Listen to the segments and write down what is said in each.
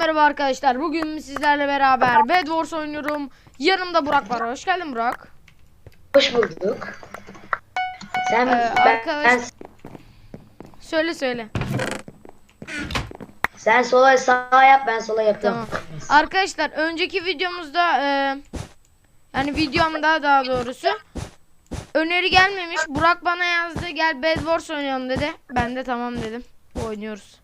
merhaba arkadaşlar. Bugün sizlerle beraber Bed Wars oynuyorum. Yanımda Burak var. Hoş geldin Burak. Hoş bulduk. Sen Ee, ben, arkadaş- ben- Söyle söyle. sen sola sağa yap ben sola yapıyorum. Tamam. Arkadaşlar önceki videomuzda e, yani videomda daha doğrusu öneri gelmemiş. Burak bana yazdı gel Bed Wars oynayalım dedi. Ben de tamam dedim. Oynuyoruz.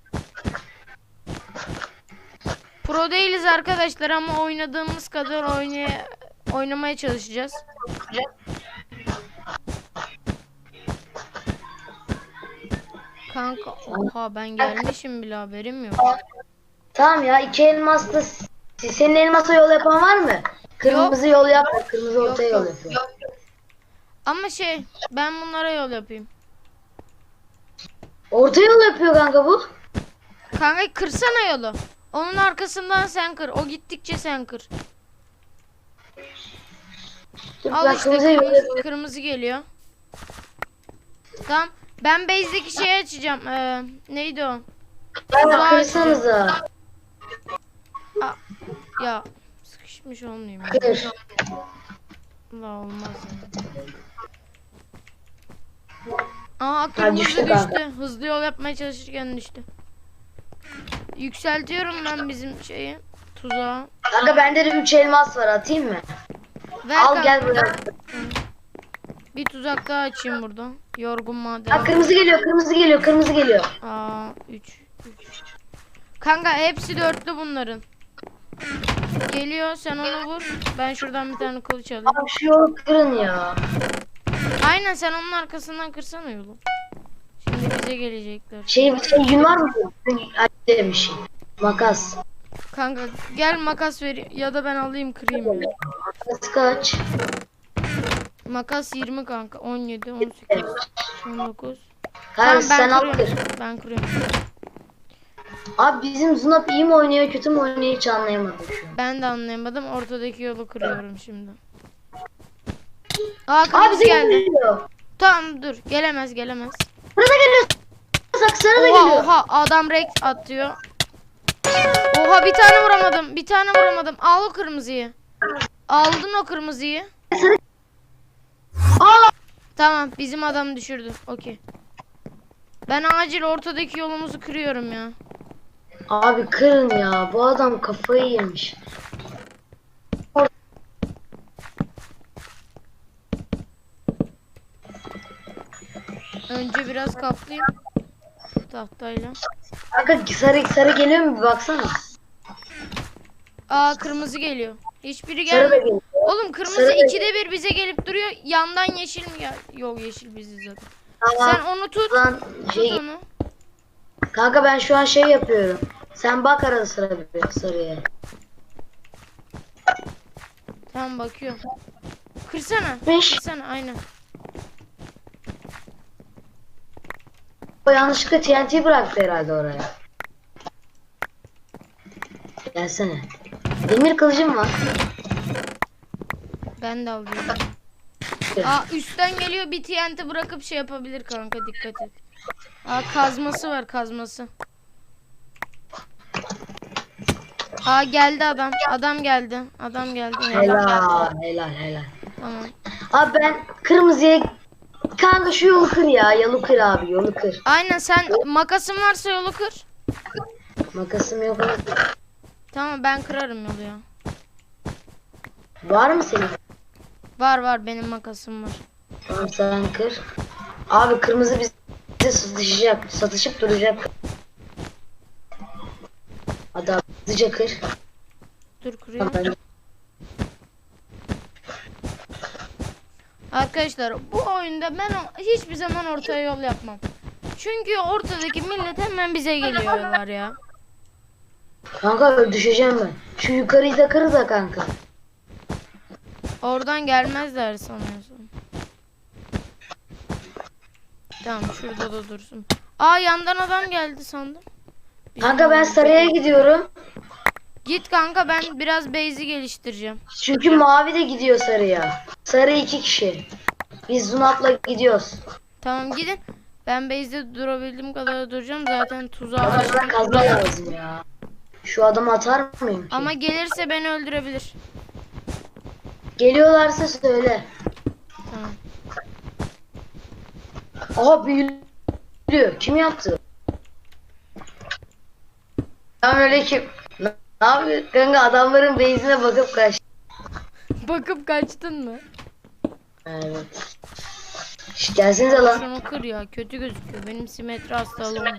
Pro değiliz arkadaşlar ama oynadığımız kadar oynay oynamaya çalışacağız. Kanka oha ben gelmişim bile haberim yok. Tamam ya iki elmaslı senin elmasa yol yapan var mı? Kırmızı yol yap. Kırmızı Yok, ortaya yol yapıyor. Ama şey ben bunlara yol yapayım. Orta yol yapıyor kanka bu. Kanka kırsana yolu. Onun arkasından sen kır. O gittikçe sen kır. Dur, Al ben işte kırmızı kırmızı, geliyor. Tamam. Ben base'deki şeyi açacağım. Ee, neydi o? Ya kırsanıza. Aa, ya sıkışmış olmayayım. ya. Kır. Allah olmaz. Aa kırmızı düştü. Hızlı yol yapmaya çalışırken düştü. Yükseltiyorum ben bizim şeyi. Tuzağı. Kanka bende de 3 elmas var atayım mı? Ver Al kanka. gel buraya. Bir tuzak daha açayım burada. Yorgun maden. Ha kırmızı geliyor kırmızı geliyor kırmızı geliyor. Aa 3 3. Kanka hepsi dörtlü bunların. Geliyor sen onu vur. Ben şuradan bir tane kılıç alayım. Abi şu yolu kırın ya. Aynen sen onun arkasından kırsana yolu. Şimdi bize gelecekler. Şey, şey yün var mı? Ay, demiş. Makas. Kanka gel makas ver ya da ben alayım kırayım ya. Makas kaç? Makas 20 kanka. 17, 18, 19. Hayır Tamam sen al kır. Ben kırıyorum. Abi bizim Zunap iyi mi oynuyor kötü mü oynuyor hiç anlayamadım. Ben de anlayamadım. Ortadaki yolu kırıyorum şimdi. Aa Abi kırmızı geldi. geliyor. Tamam dur. Gelemez gelemez. Sana da geliyor. Bak sana da Oha geliyor. oha adam rex atıyor. Oha bir tane vuramadım. Bir tane vuramadım. Al o kırmızıyı. Aldın o kırmızıyı. Sarı- Aa! Tamam bizim adam düşürdü. Okey. Ben acil ortadaki yolumuzu kırıyorum ya. Abi kırın ya bu adam kafayı yemiş. Önce biraz kaplayayım. Tahtayla. Kanka sarı sarı geliyor mu bir baksana. Aa kırmızı geliyor. Hiçbiri Sarı da gelmiyor. geliyor. Oğlum kırmızı Sarı da ikide bir bize gelip duruyor. Yandan yeşil mi gel? Yok yeşil biziz zaten. Sen Tamam. onu tut. Lan şey, Tut onu. kanka ben şu an şey yapıyorum. Sen bak arada sıra bir sarıya. Tamam bakıyorum. Kırsana. Beş. Kırsana aynen. O yanlışlıkla TNT bıraktı herhalde oraya. Gelsene. Demir kılıcım var. Ben de alıyorum. Aa üstten geliyor bir TNT bırakıp şey yapabilir kanka dikkat et. Aa kazması var kazması. Aa geldi adam. Adam geldi. Adam geldi. Helal helal helal. Tamam. Abi ben kırmızıya kanka şu yolu kır ya. Yolu kır abi yolu kır. Aynen sen makasın varsa yolu kır. Makasım yok ama. Tamam ben kırarım yolu ya. Var mı senin? Var var benim makasım var. Tamam sen kır. Abi kırmızı bize satışacak. Satışıp duracak. Hadi abi hızlıca kır. Dur kırıyorum. Ben- Arkadaşlar bu oyunda ben hiçbir zaman ortaya yol yapmam. Çünkü ortadaki millet hemen bize geliyorlar ya. Kanka düşeceğim ben. Şu yukarıyı da kır da kanka. Oradan gelmezler sanıyorsun. Tamam şurada da dursun. Aa yandan adam geldi sandım. Kanka ben sarıya gidiyorum. Git kanka ben biraz base'i geliştireceğim. Çünkü mavi de gidiyor sarıya. Sarı iki kişi. Biz Zunap'la gidiyoruz. Tamam gidin. Ben base'de durabildiğim kadar duracağım. Zaten Bana açtım. kazma lazım ya. Şu adamı atar mıyım ki? Ama gelirse beni öldürebilir. Geliyorlarsa söyle. Tamam. Aha büyülü. Kim yaptı? Selamünaleyküm. Ne yapıyorsun? Kanka adamların base'ine bakıp kaç. Bakıp kaçtın mı? Evet. Şş, gelsenize lan. Şunu kır ya kötü gözüküyor. Benim simetri hastalığım var.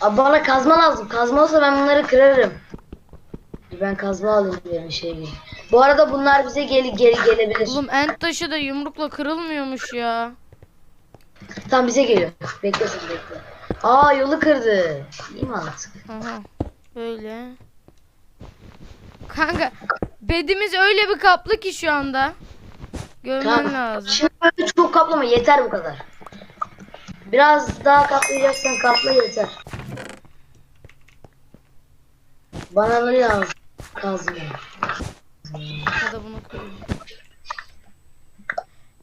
Abi bana kazma lazım. Kazma olsa ben bunları kırarım. Ben kazma alayım bir şey gibi. Bu arada bunlar bize geri geri gelebilir. Oğlum end taşı da yumrukla kırılmıyormuş ya. Tam bize geliyor. Beklesin bekle. Aa yolu kırdı. İyi mantık. Aha. Böyle. Kanka bedimiz öyle bir kaplı ki şu anda. Görmen lazım. Şimdi çok kaplama yeter bu kadar. Biraz daha kaplayacaksan kapla yeter. Bana ne lazım? Kazma. Ya da bunu koyayım.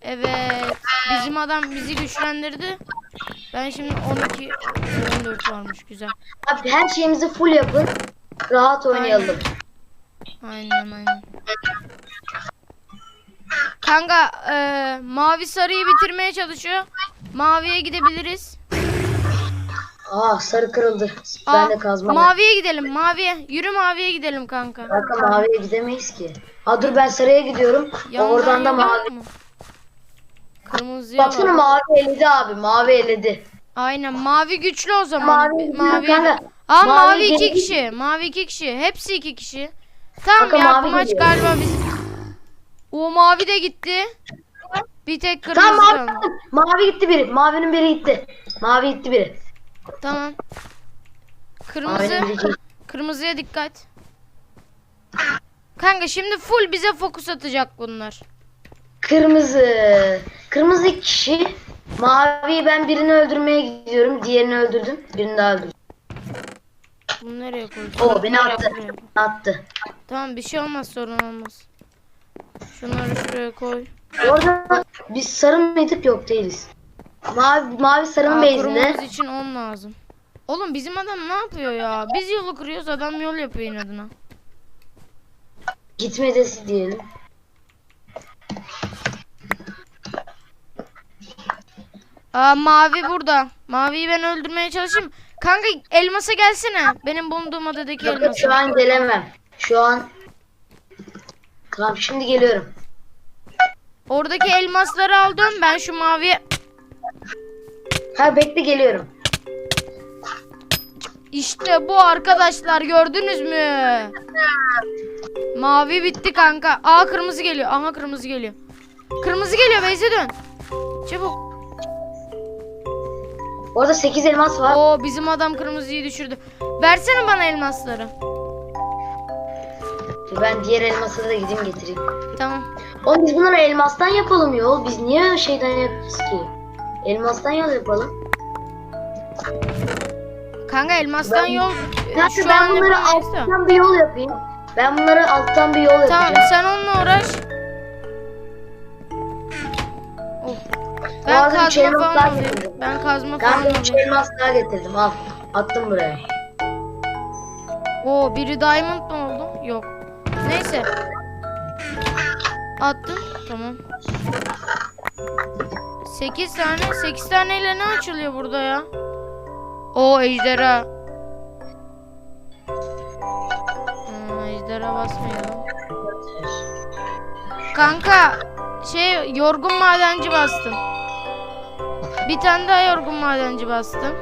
Evet. Bizim adam bizi güçlendirdi. Ben şimdi 12 14 varmış güzel. Abi her şeyimizi full yapın. Rahat oynayalım. Aynen aynen. Kanka e, mavi sarıyı bitirmeye çalışıyor. Maviye gidebiliriz. Aa sarı kırıldı. Aa, ben de kazma. maviye gidelim maviye. Yürü maviye gidelim kanka. Kanka maviye gidemeyiz ki. Ha dur ben sarıya gidiyorum. Yandan Oradan da mavi. mu? Kırmızıya Baksana bak. mavi eledi abi. Mavi eledi. Aynen mavi güçlü o zaman. Mavi- mavi. kanka, Aa mavi, mavi iki kişi. Mavi iki kişi. Hepsi iki kişi. Tamam Kanka, ya bu maç geliyor. galiba biz. O mavi de gitti. Bir tek kırmızı Tamam mavi, kaldı. mavi gitti biri. Mavinin biri gitti. Mavi gitti biri. Tamam. Kırmızı. Kırmızıya dikkat. Kanka şimdi full bize fokus atacak bunlar. Kırmızı. Kırmızı kişi. Mavi ben birini öldürmeye gidiyorum. Diğerini öldürdüm. Birini daha öldürdüm. Bunu nereye koyacağım? Oo beni attı. Buraya. Attı. Tamam bir şey olmaz sorun olmaz. Şunları şuraya koy. Orada biz sarı mıydık? Yok değiliz. Mavi, mavi sarının Aa, base'inde. kurumamız için 10 lazım. Oğlum bizim adam ne yapıyor ya? Biz yolu kırıyoruz adam yol yapıyor inadına. Gitmedesi diyelim. Aa mavi burada. Maviyi ben öldürmeye çalışayım. Kanka elmasa gelsene. Benim bulunduğum adadaki Yok elmasa. şu an gelemem. Şu an Tamam şimdi geliyorum. Oradaki elmasları aldım. Ben şu maviye Ha bekle geliyorum. İşte bu arkadaşlar gördünüz mü? Mavi bitti kanka. Aa kırmızı geliyor. Aha kırmızı geliyor. Kırmızı geliyor Beyze dön. Çabuk. Orada 8 elmas var. Oo bizim adam kırmızıyı düşürdü. Versene bana elmasları. Dur Ben diğer elması da gideyim getireyim. Tamam. Oğlum biz bunları elmastan yapalım yol. Biz niye şeyden yapıyoruz ki? Elmastan yol yapalım. Kanka elmastan Ben- yol Kanka şu ben bunları alttan bir yol yapayım. Ben bunları alttan bir yol Tamam yapacağım. sen onunla uğraş. Oh. Ben kazma falan alayım. getirdim. Ben kazma falan Ben de 3 alayım. elmas daha getirdim. Al. Attım buraya. Oo biri diamond mı oldu? Yok. Neyse. Attım. Tamam. 8 tane. 8 taneyle ne açılıyor burada ya? O ejderha. Ejderha basmayalım. Kanka şey yorgun madenci bastım. Bir tane daha yorgun madenci bastım.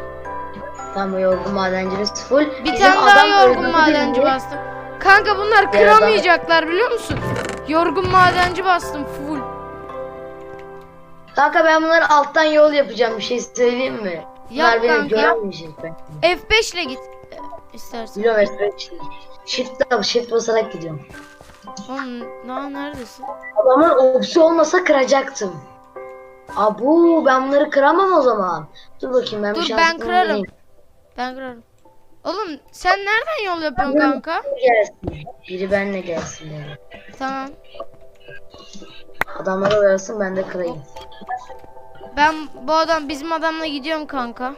Tamam yorgun madencimiz full. Bir Bizim tane daha yorgun madenci bastım. Kanka bunlar kıramayacaklar biliyor musun? Yorgun madenci bastım full. Kanka ben bunları alttan yol yapacağım bir şey söyleyeyim mi? Yap Bunlar beni kanka. göremeyecek ben. F5 ile git. İstersen. Kilometre işte. Shift, shift basarak gidiyorum. Oğlum daha neredesin? Adamın opsi olmasa kıracaktım. Abu ben bunları kıramam o zaman. Dur bakayım ben Dur, bir ben şansımı kırarım. deneyeyim. Ben kırarım. Oğlum sen nereden yol yapıyorsun Ben- kanka? Biri gelsin. Biri benimle gelsin dedi. Tamam. Adamlara uyarasın ben de kırayım. Ben bu adam bizim adamla gidiyorum kanka.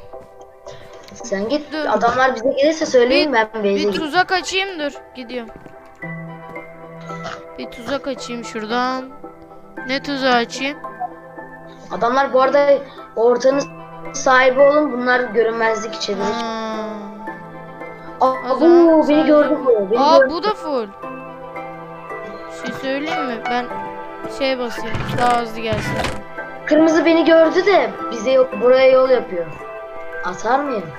Sen git. Dur. Adamlar bize gelirse söyleyin ben base'e Bir gideyim. tuzak açayım dur. Gidiyorum. Bir tuzak açayım şuradan. Ne tuzağı açayım? Adamlar bu arada ortanın sahibi olun. Bunlar görünmezlik içebilir. Aa, Aa, bu beni gördü bu. Beni Aa gördü. bu da full. Şey söyleyeyim mi? Ben şey basayım. Daha hızlı gelsin. Kırmızı beni gördü de bize yok buraya yol yapıyor. Atar mıyım?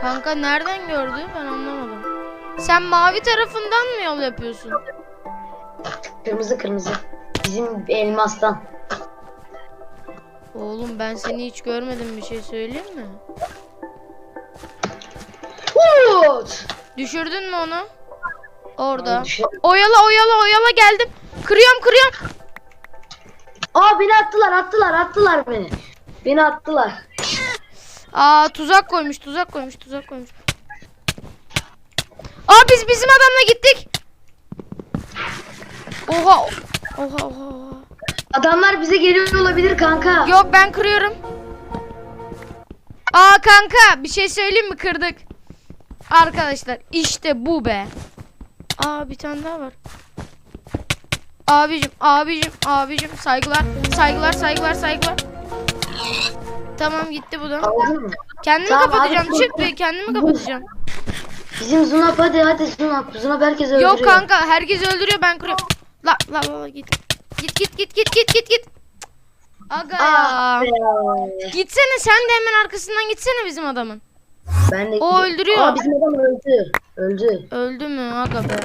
Kanka nereden gördü? Ben anlamadım. Sen mavi tarafından mı yol yapıyorsun? Kırmızı kırmızı. Bizim elmastan. Oğlum ben seni hiç görmedim bir şey söyleyeyim mi? Umut! Düşürdün mü onu? Orada. Oyala oyala oyala geldim. Kırıyorum kırıyorum. Aa beni attılar attılar attılar beni. Beni attılar. Aa tuzak koymuş tuzak koymuş tuzak koymuş. Aa biz bizim adamla gittik. Oha. Oha oha oha. Adamlar bize geliyor olabilir kanka. Yok ben kırıyorum. Aa kanka bir şey söyleyeyim mi kırdık. Arkadaşlar işte bu be. Aa bir tane daha var. Abicim abicim abicim saygılar saygılar saygılar saygılar. Tamam gitti bu da. Aldın mı? Kendimi Tamam, kapatacağım abi, çık bir kendimi kapatacağım. Bizim Zunap hadi hadi Zunap. Zunap herkes öldürüyor. Yok kanka herkes öldürüyor ben kırıyorum. La la la, la git. Git git git git git git git. Aga ya. be. Gitsene sen de hemen arkasından gitsene bizim adamın. Ben de O öldürüyor. Aa bizim adam öldü. Öldü. Öldü mü aga be.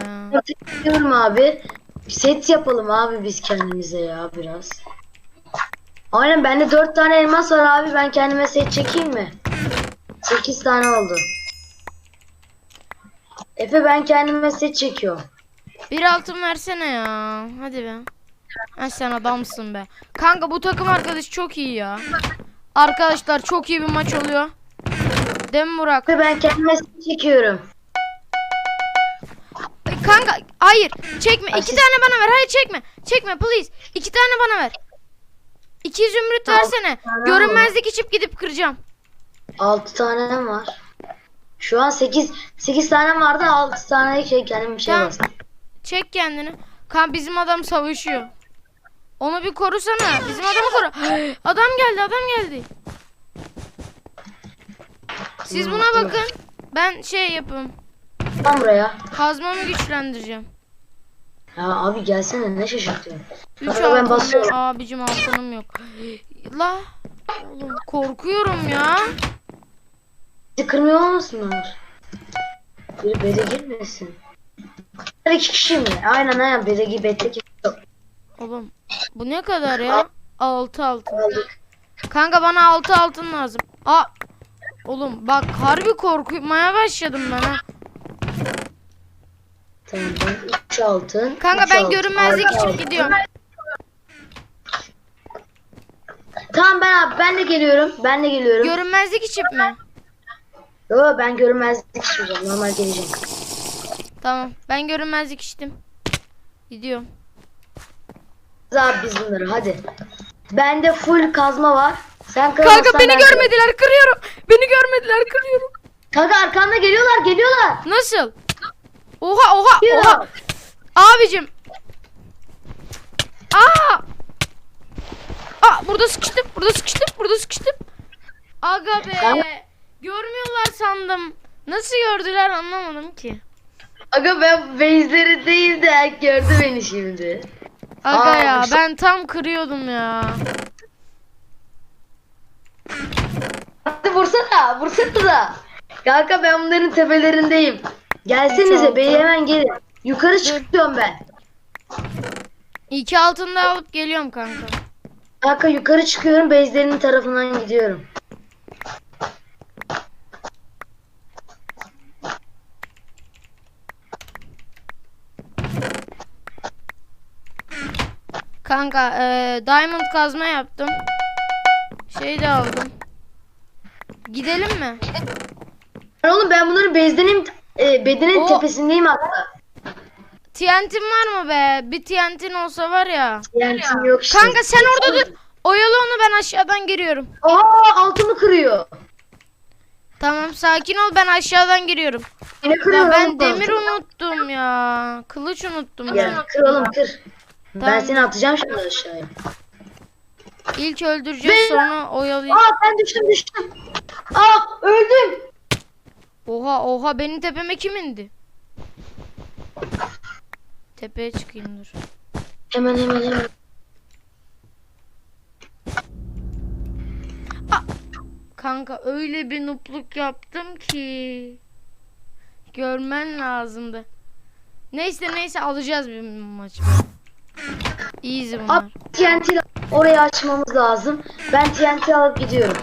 Diyorum abi. Set yapalım abi biz kendimize ya biraz. Aynen bende 4 tane elmas var abi. Ben kendime set çekeyim mi? 8 tane oldu. Efe ben kendime set çekiyorum. Bir altın versene ya. Hadi be. Ha sen adamsın be. Kanka bu takım arkadaş çok iyi ya. Arkadaşlar çok iyi bir maç oluyor. Değil mi Burak? Ben kendime set çekiyorum. Kanka hayır çekme. İki Asist- tane bana ver. Hayır çekme. Çekme please. İki tane bana ver. İki zümrüt Tamam, versene. tamam. Görünmezlik içip gidip kıracağım. 6 tane var. Şu an 8 8 tane vardı 6 tane şey kendim bir şey Tamam. bastım. Çek kendini. Kan bizim adam savaşıyor. Onu bir korusana. Bizim adamı koru. Adam geldi, adam geldi. Siz buna bakın. Ben şey yapayım. Tam buraya. Kazmamı güçlendireceğim. Ya abi gelsene ne şaşırtıyorsun. 3 Kanka ben altınım. basıyorum. Abicim altınım yok. La. Oğlum korkuyorum ya. Bizi kırmıyor olmasınlar. Biri bede girmesin. Her iki kişi mi? Aynen aynen bede gibi bette ki Oğlum bu ne kadar ya? 6 altın. aldık. Kanka bana 6 altın lazım. Aa. Oğlum bak harbi korkmaya başladım ben ha. Tamam ben 3 altın. Kanka üç ben altın, görünmezlik için altın. gidiyorum. Tamam ben abi ben de geliyorum. Ben de geliyorum. Görünmezlik içip mi? Yo ben görünmezlik içmeyeceğim. Normal geleceğim. Tamam. Ben görünmezlik içtim. Gidiyorum. Abi biz bunları hadi. Bende full kazma var. Sen Kanka beni ben görmediler kırıyorum. Beni görmediler kırıyorum. Kanka arkanda geliyorlar geliyorlar. Nasıl? Oha oha Ya. oha. Abicim. Aa. Aa burada sıkıştım. Burada sıkıştım. Burada sıkıştım. Aga be. Görmüyorlar sandım. Nasıl gördüler anlamadım ki. Aga ben base'leri değil de gördü beni şimdi. Aga Aa, ya bu- ben tam kırıyordum ya. Hadi vursana, vursana da. Kanka ben bunların tepelerindeyim. Gelsenize bey hemen gelin. Yukarı çıkıyorum ben. İki altın da alıp geliyorum kanka. Kanka yukarı çıkıyorum base'lerinin tarafından gidiyorum. Kanka eee, diamond kazma yaptım. Şey de aldım. Gidelim mi? Oğlum ben bunların base'lerin e, bedenin O- tepesindeyim hatta. TNT'm var mı be? Bir TNT'in olsa var ya. Yani yok işte. Kanka sen orada dur. oyalı onu ben aşağıdan giriyorum. Aa altımı kırıyor. Tamam sakin ol ben aşağıdan giriyorum. Yine kırıyor. Ya ben oğlum. demir unuttum ya. Kılıç unuttum Gel ya. kır oğlum kır. Ben Tamam. seni atacağım şimdi aşağıya. İlk öldüreceğiz sonra oyalayacağız. Aa ben düştüm düştüm. Aa öldüm. Oha oha benim tepeme kim indi? Tepeye çıkayım dur. Hemen hemen hemen. Kanka öyle bir nupluk yaptım ki. Görmen lazımdı. Neyse neyse alacağız bir maç. Easy bunlar. Abi TNT orayı açmamız lazım. Ben TNT alıp gidiyorum.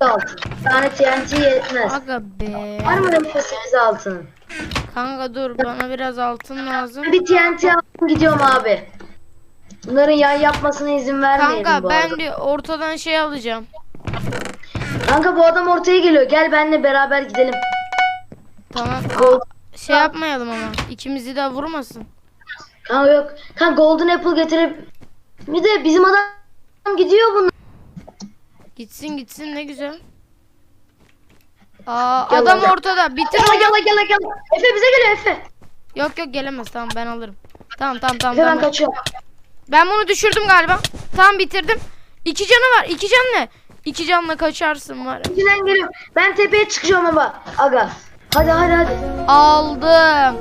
Altın. Bir tane TNT yetmez. Aga be. Var mı benim 8 altın? Kanka dur bana biraz altın lazım. Bir TNT alıp gidiyorum abi. Bunların yay yapmasına izin vermeyelim Kanka bu ben arada. bir ortadan şey alacağım. Kanka bu adam ortaya geliyor. Gel benimle beraber gidelim. Tamam. Gold. Şey yapmayalım ama. ikimizi de vurmasın. Kanka yok. Kanka Golden Apple getirip bir de bizim adam gidiyor bunu. Gitsin gitsin ne güzel. Aa Gel adam lan. ortada. Bitir Gel onu. gel gel gel. Efe bize geliyor Efe. Yok yok gelemez. Tamam ben alırım. Tamam tamam tamam. Efe ben tamam. kaçıyorum. Ben bunu düşürdüm galiba. Tamam bitirdim. İki canı var. İki can ne? İki canla kaçarsın var. İçinden geliyorum. Ben tepeye çıkacağım ama. Aga. Hadi hadi hadi. Aldım.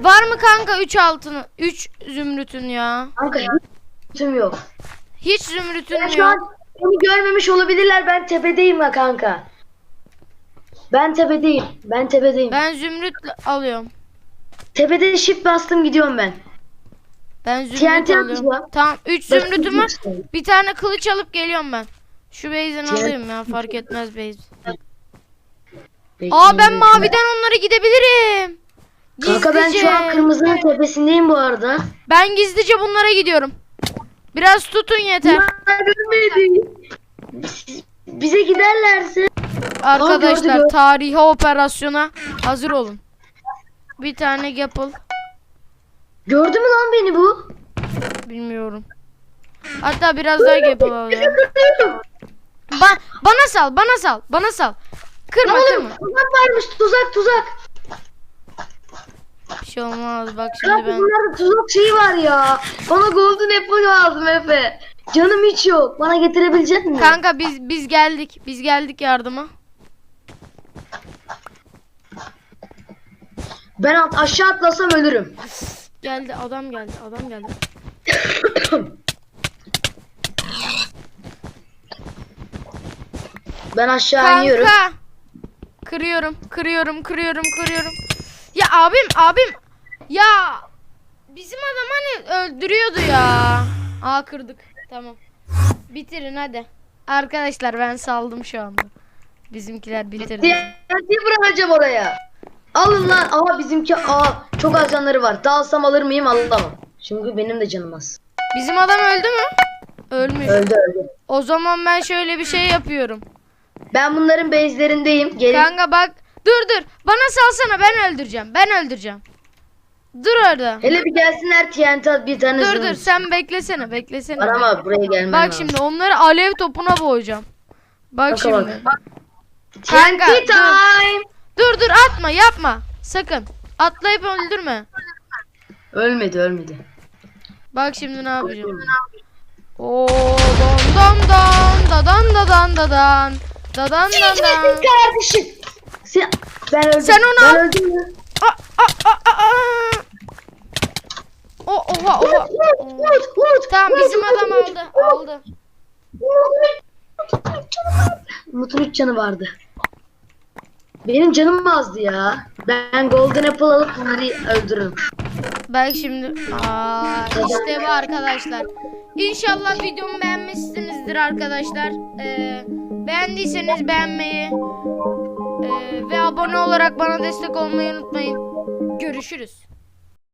Var mı kanka 3 altını? 3 zümrütün ya. Kanka hiç tüm yok. Hiç zümrütün Ben şu yok. an beni görmemiş olabilirler. Ben tepedeyim ha kanka. Ben tepedeyim. Ben tepedeyim. Ben zümrüt alıyorum. Tepede shift bastım gidiyorum ben. Ben zümrüt TNT alıyorum. atacağım. Tamam 3 Bak, zümrütüm var. Bir tane kılıç alıp geliyorum ben. Şu base'den TNT alayım ya fark etmez base. Aa ben maviden onlara gidebilirim. Kanka ben şu an Gizlice. kırmızının tepesindeyim bu arada. Ben gizlice bunlara gidiyorum. Biraz tutun yeter. Görmedi. Bize giderlerse. Arkadaşlar gördü. tarihi operasyona hazır olun. Bir tane Gapple Gördü mü lan beni bu? bilmiyorum. Hatta biraz daha alayım. Kırıyorum. Ba- bana sal, bana sal, bana sal. Kırma, kırma. tuzak varmış tuzak tuzak. Bir şey olmaz. Bak şimdi ben bunlarda tuzak şeyi var ya. Bana golden apple lazım Efe. Canım hiç yok. Bana getirebilecek misin? Kanka biz biz geldik. Biz geldik yardıma. Ben at- aşağı atlasam ölürüm. Geldi adam geldi. Adam geldi. Ben aşağı iniyorum. Kanka. Kırıyorum, kırıyorum, kırıyorum, kırıyorum. Ya abim, abim. Ya bizim adam hani öldürüyordu ya. Aa kırdık. Tamam. Bitirin hadi. Arkadaşlar ben saldım şu anda. Bizimkiler bitirdi. TNT bırakacağım oraya. Alın lan. Ama bizimki aa çok az canları var. Dalsam alır mıyım alamam. Çünkü benim de canım az. Bizim adam öldü mü? Ölmüş. Öldü öldü. O zaman ben şöyle bir şey yapıyorum. Ben bunların base'lerindeyim. Gelin. Kanka bak. Dur dur. Bana salsana ben öldüreceğim. Ben öldüreceğim. Dur orada. Hele bir gelsinler TNT bir tane Dur dur sen beklesene beklesene. Var ama buraya gelmem Bak lazım. şimdi onları alev topuna boğacağım. Bak Bak, şimdi. bak. Kanka, TNT dur. time. Dur dur atma yapma. Sakın. Atlayıp öldürme. Ölmedi ölmedi. Bak şimdi ne yapacağım. Oo don don don dadan dadan dadan dadan dadan. kardeşim. Sen, ben öldüm. Sen onu ben al. öldüm mü? Aa, aa, aa, aa. O oha oha. Umut, Umut, Umut. Tamam bizim adam aldı. Aldı. Umut'un üç canı vardı. Benim canım azdı ya. Ben Golden Apple alıp bunları öldürürüm. Bak şimdi. Aa, işte bu arkadaşlar. İnşallah videomu beğenmişsinizdir arkadaşlar. Ee, beğendiyseniz beğenmeyi ee, ve abone olarak bana destek olmayı unutmayın. Görüşürüz.